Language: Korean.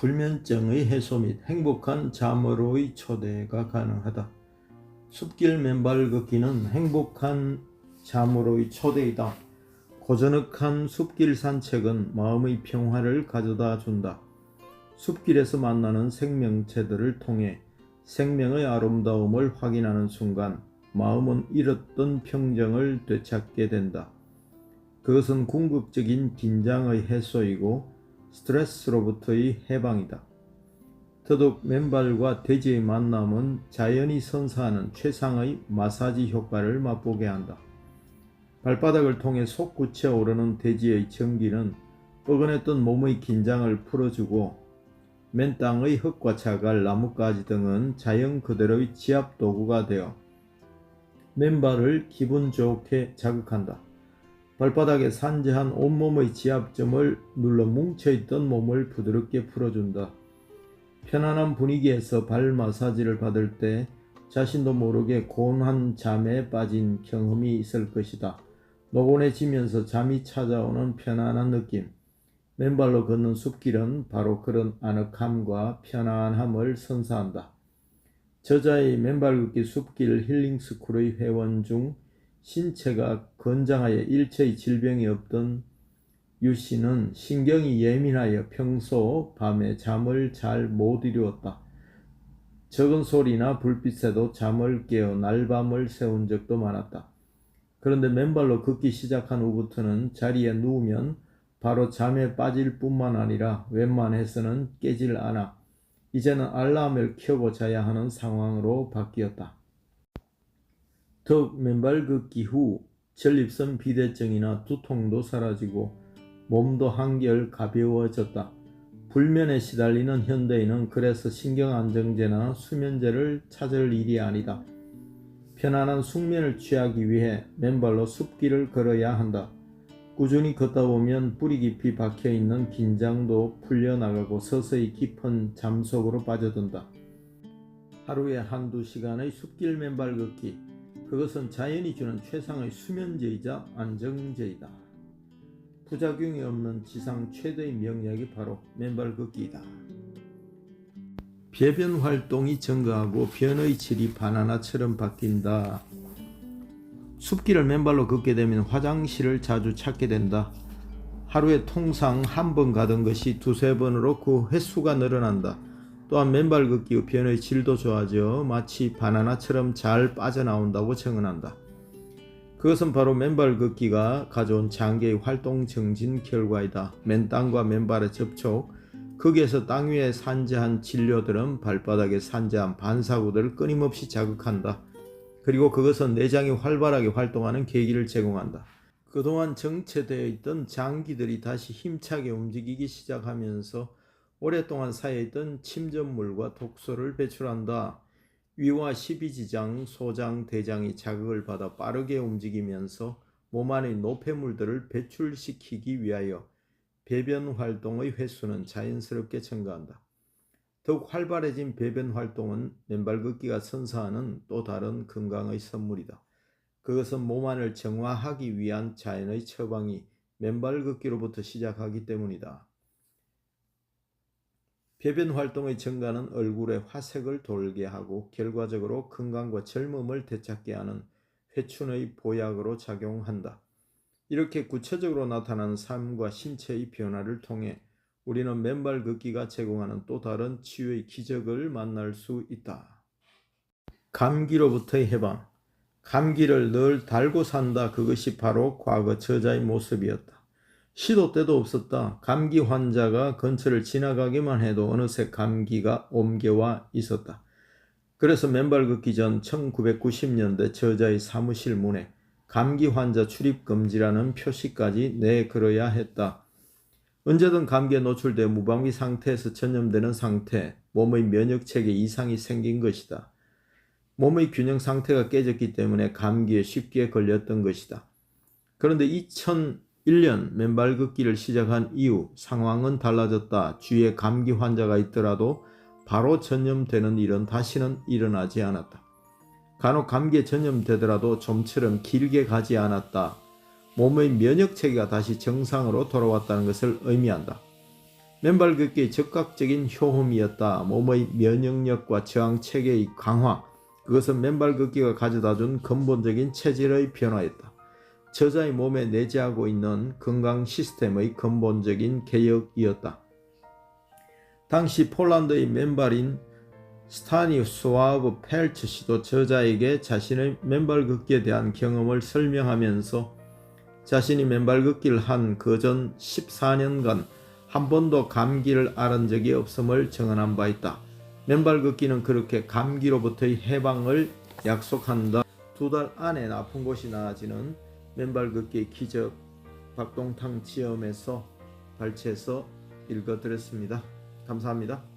불면증의 해소 및 행복한 잠으로의 초대가 가능하다. 숲길 맨발 걷기는 행복한 잠으로의 초대이다. 고저넉한 숲길 산책은 마음의 평화를 가져다 준다. 숲길에서 만나는 생명체들을 통해 생명의 아름다움을 확인하는 순간 마음은 잃었던 평정을 되찾게 된다. 그것은 궁극적인 긴장의 해소이고 스트레스로부터의 해방이다. 더욱 맨발과 돼지의 만남은 자연이 선사하는 최상의 마사지 효과를 맛보게 한다. 발바닥을 통해 솟구쳐 오르는 돼지의 전기는 뻐근했던 몸의 긴장을 풀어주고 맨 땅의 흙과 자갈, 나뭇가지 등은 자연 그대로의 지압 도구가 되어 맨발을 기분 좋게 자극한다. 발바닥에 산재한 온몸의 지압점을 눌러 뭉쳐있던 몸을 부드럽게 풀어준다. 편안한 분위기에서 발 마사지를 받을 때 자신도 모르게 고운한 잠에 빠진 경험이 있을 것이다. 노곤해지면서 잠이 찾아오는 편안한 느낌. 맨발로 걷는 숲길은 바로 그런 아늑함과 편안함을 선사한다. 저자의 맨발 걷기 숲길 힐링 스쿨의 회원 중 신체가 건장하여 일체의 질병이 없던 유 씨는 신경이 예민하여 평소 밤에 잠을 잘 못 이루었다. 적은 소리나 불빛에도 잠을 깨어 날밤을 새운 적도 많았다. 그런데 맨발로 걷기 시작한 후부터는 자리에 누우면 바로 잠에 빠질 뿐만 아니라 웬만해서는 깨질 않아 이제는 알람을 켜고 자야 하는 상황으로 바뀌었다. 더욱 맨발 걷기 후 전립선 비대증이나 두통도 사라지고 몸도 한결 가벼워졌다. 불면에 시달리는 현대인은 그래서 신경안정제나 수면제를 찾을 일이 아니다. 편안한 숙면을 취하기 위해 맨발로 숲길을 걸어야 한다. 꾸준히 걷다 보면 뿌리 깊이 박혀 있는 긴장도 풀려나가고 서서히 깊은 잠 속으로 빠져든다. 하루에 한두 시간의 숲길 맨발 걷기. 그것은 자연이 주는 최상의 수면제이자 안정제이다. 부작용이 없는 지상 최대의 명약이 바로 맨발 걷기이다. 배변 활동이 증가하고 변의 질이 바나나처럼 바뀐다. 숲길을 맨발로 걷게 되면 화장실을 자주 찾게 된다. 하루에 통상 한 번 가던 것이 두세 번으로 그 횟수가 늘어난다. 또한 맨발 걷기 후 변의 질도 좋아져 마치 바나나처럼 잘 빠져나온다고 증언한다. 그것은 바로 맨발 걷기가 가져온 장기의 활동 정진 결과이다. 맨 땅과 맨발의 접촉, 거기에서 땅 위에 산재한 진료들은 발바닥에 산재한 반사구들을 끊임없이 자극한다. 그리고 그것은 내장이 활발하게 활동하는 계기를 제공한다. 그동안 정체되어 있던 장기들이 다시 힘차게 움직이기 시작하면서 오랫동안 쌓여있던 침전물과 독소를 배출한다. 위와 십이지장, 소장, 대장이 자극을 받아 빠르게 움직이면서 몸 안의 노폐물들을 배출시키기 위하여 배변 활동의 횟수는 자연스럽게 증가한다. 더욱 활발해진 배변 활동은 맨발 걷기가 선사하는 또 다른 건강의 선물이다. 그것은 몸 안을 정화하기 위한 자연의 처방이 맨발 걷기로부터 시작하기 때문이다. 배변 활동의 증가는 얼굴에 화색을 돌게 하고 결과적으로 건강과 젊음을 되찾게 하는 회춘의 보약으로 작용한다. 이렇게 구체적으로 나타나는 삶과 신체의 변화를 통해 우리는 맨발 걷기가 제공하는 또 다른 치유의 기적을 만날 수 있다. 감기로부터의 해방. 감기를 늘 달고 산다. 그것이 바로 과거 저자의 모습이었다. 시도 때도 없었다. 감기 환자가 근처를 지나가기만 해도 어느새 감기가 옮겨와 있었다. 그래서 맨발 걷기 전 1990년대 저자의 사무실 문에 감기 환자 출입 금지라는 표시까지 내걸어야 했다. 언제든 감기에 노출돼 무방비 상태에서 전염되는 상태, 몸의 면역 체계 이상이 생긴 것이다. 몸의 균형 상태가 깨졌기 때문에 감기에 쉽게 걸렸던 것이다. 그런데 2001년 맨발 걷기를 시작한 이후 상황은 달라졌다. 주위에 감기 환자가 있더라도 바로 전염되는 일은 다시는 일어나지 않았다. 간혹 감기에 전염되더라도 좀처럼 길게 가지 않았다. 몸의 면역 체계가 다시 정상으로 돌아왔다는 것을 의미한다. 맨발 걷기의 적극적인 효험이었다. 몸의 면역력과 저항 체계의 강화. 그것은 맨발 걷기가 가져다준 근본적인 체질의 변화였다. 저자의 몸에 내재하고 있는 건강 시스템의 근본적인 개혁이었다. 당시 폴란드의 맨발인 스타니스와브 펠츠 씨도 저자에게 자신의 맨발 걷기에 대한 경험을 설명하면서 자신이 맨발 걷기를 한 그 전 14년간 한 번도 감기를 앓은 적이 없음을 증언한 바 있다. 맨발 걷기는 그렇게 감기로부터의 해방을 약속한다. 두 달 안에 아픈 곳이 나아지는 맨발 걷기의 기적 박동탕 지엄에서 발췌해서 읽어드렸습니다. 감사합니다.